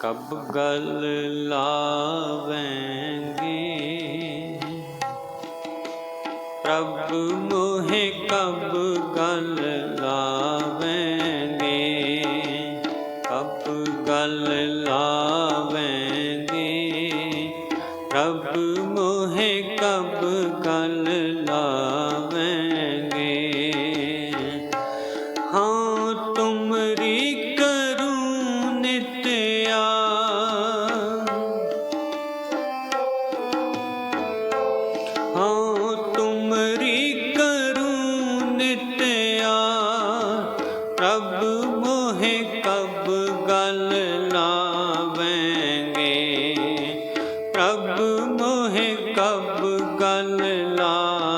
ਕਬ ਗਲ ਲਾਵੇਂਗੇ? ਪ੍ਰਭ ਮੋਹਿ ਕਬ ਗਲ ਲਾਵੇਂਗੇ আল্লাহ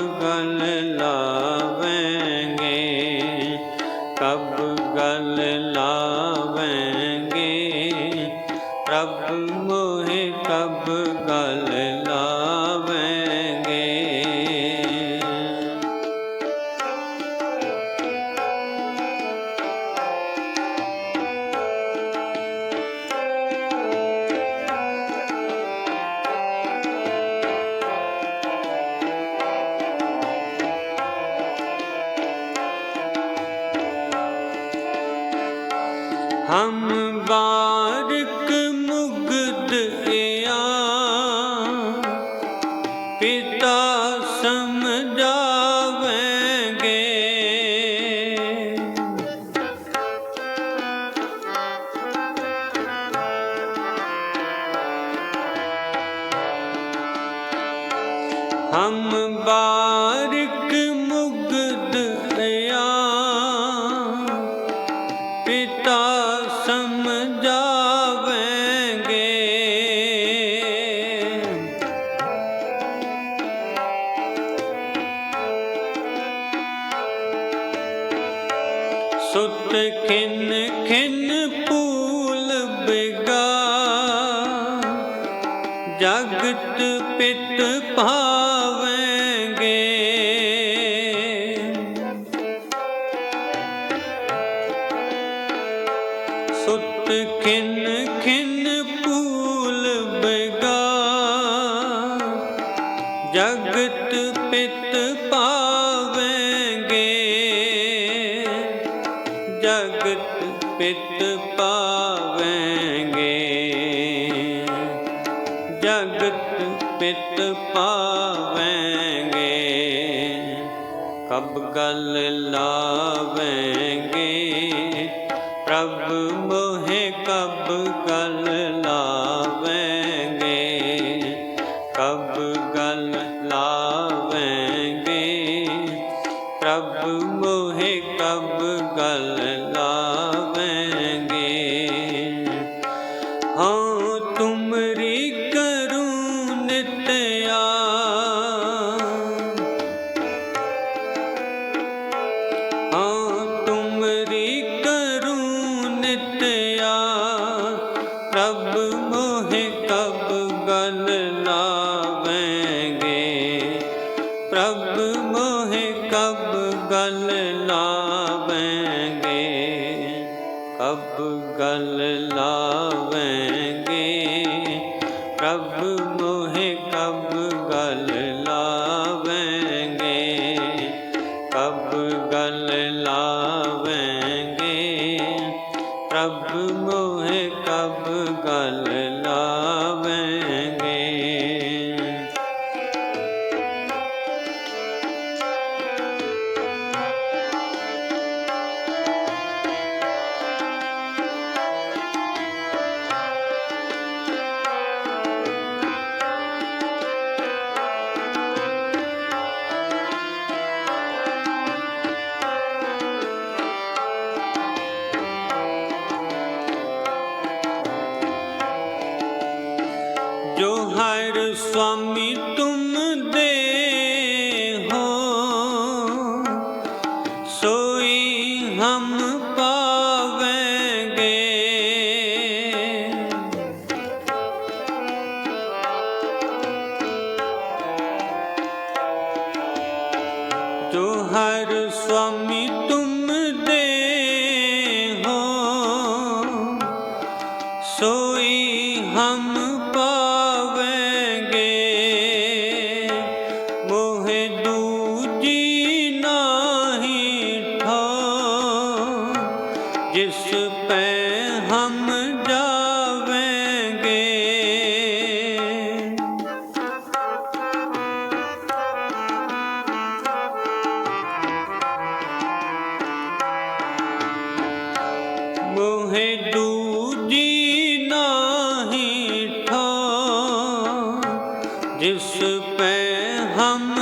गला ਹਮ ਬਾਰਿਕ ਮੁਗਦ ਰਿਆ। ਪਿਤਾ ਸਮਝਾਵੇਂਗੇ। ਸੁਤ ਪੂਲ ਬਿਗਾ। ਜਗਤ ਪਿਤ ਭਾ ਜਗਤ ਪਿਤ ਪਾਵੇਂਗੇ। ਜਗਤ ਪਿਤ ਪਾਵੇਂਗੇ। ਜਗਤ ਪਿਤ ਪਾਵੇਂਗੇ। ਕਬ ਗਲ ਲਾਵੇਂਗੇ। ਪ੍ਰਭ ਮੋਹਿ ਕਬ ਗਲ ਲਾ Allah. जिस पे हम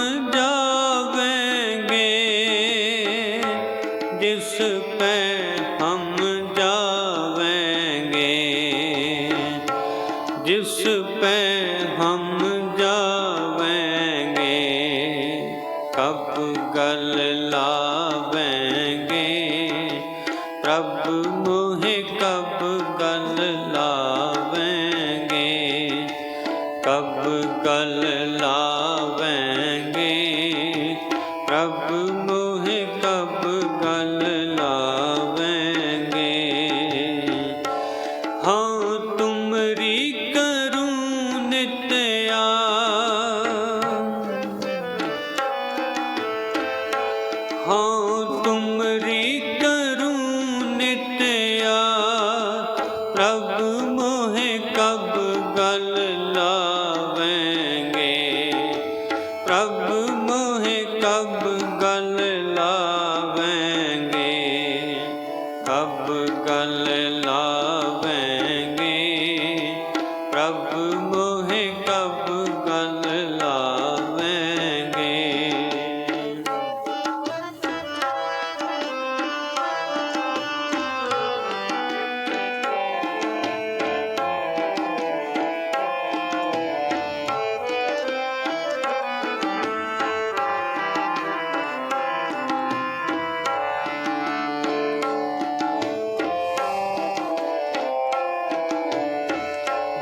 ঘন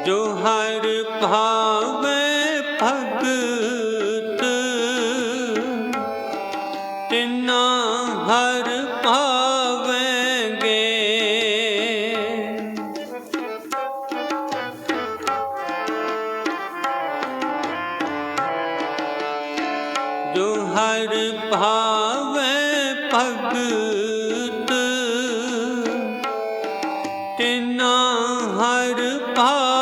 ਜੋ ਹਰ ਭਾਵੇ ਭਗਤ ਤਿਨਾ ਹਰ ਭਾਵੇਂਗੇ। ਜੋ ਹਰ ਭਾਵੇ ਹਰ ਭਾਵੇ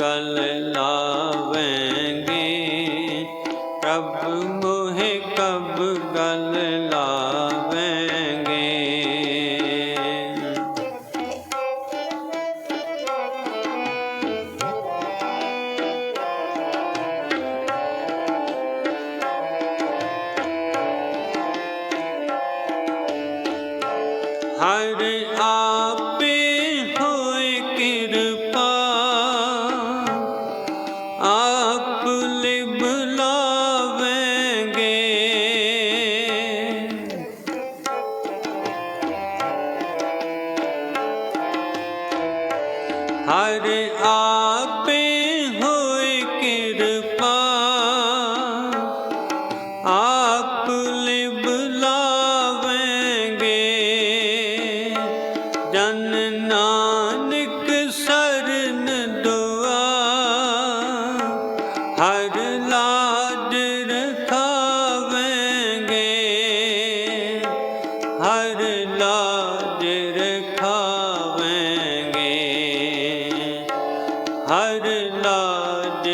ਗਲ ਲਾਵੇਂਗੇ। ਪ੍ਰਭ ਮੋਹਿ ਕਬ ਗਲ ਲਾਵੇਂਗੇ। ਹਰ ਆਪੇ ਆਪ ਲਿਵ ਲਾਵੇਂਗੇ। ਜਨ ਨਾਨਕ ਸਰਨ ਦੁਆ, ਹਰ ਲਾਜ ਰਖਾਵੇਂਗੇ ਹਰ ਲਾਜ ਰਖਾਵੇਂਗੇ ਹਰ ਲਾਜ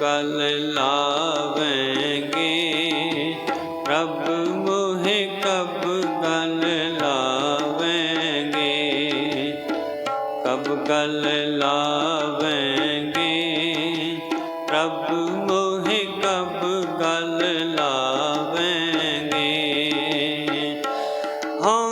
ਕਬ ਗਲ ਲਾਵੇਂਗੇ। ਪ੍ਰਭ ਮੋਹਿ ਕਬ ਗਲ ਲਾਵੇਂਗੇ। ਕਬ ਗਲ ਲਾਵੇਂਗੇ। ਪ੍ਰਭ ਮੋਹਿ ਕਬ ਗਲ ਲਾਵੇਂਗੇ। ਹਾਂ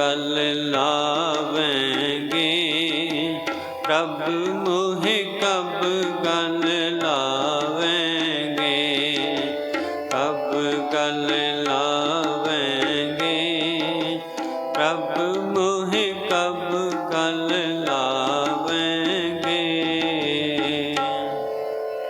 ਗਲ ਲਾਵੇਂਗੇ। ਪ੍ਰਭ ਮੋਹਿ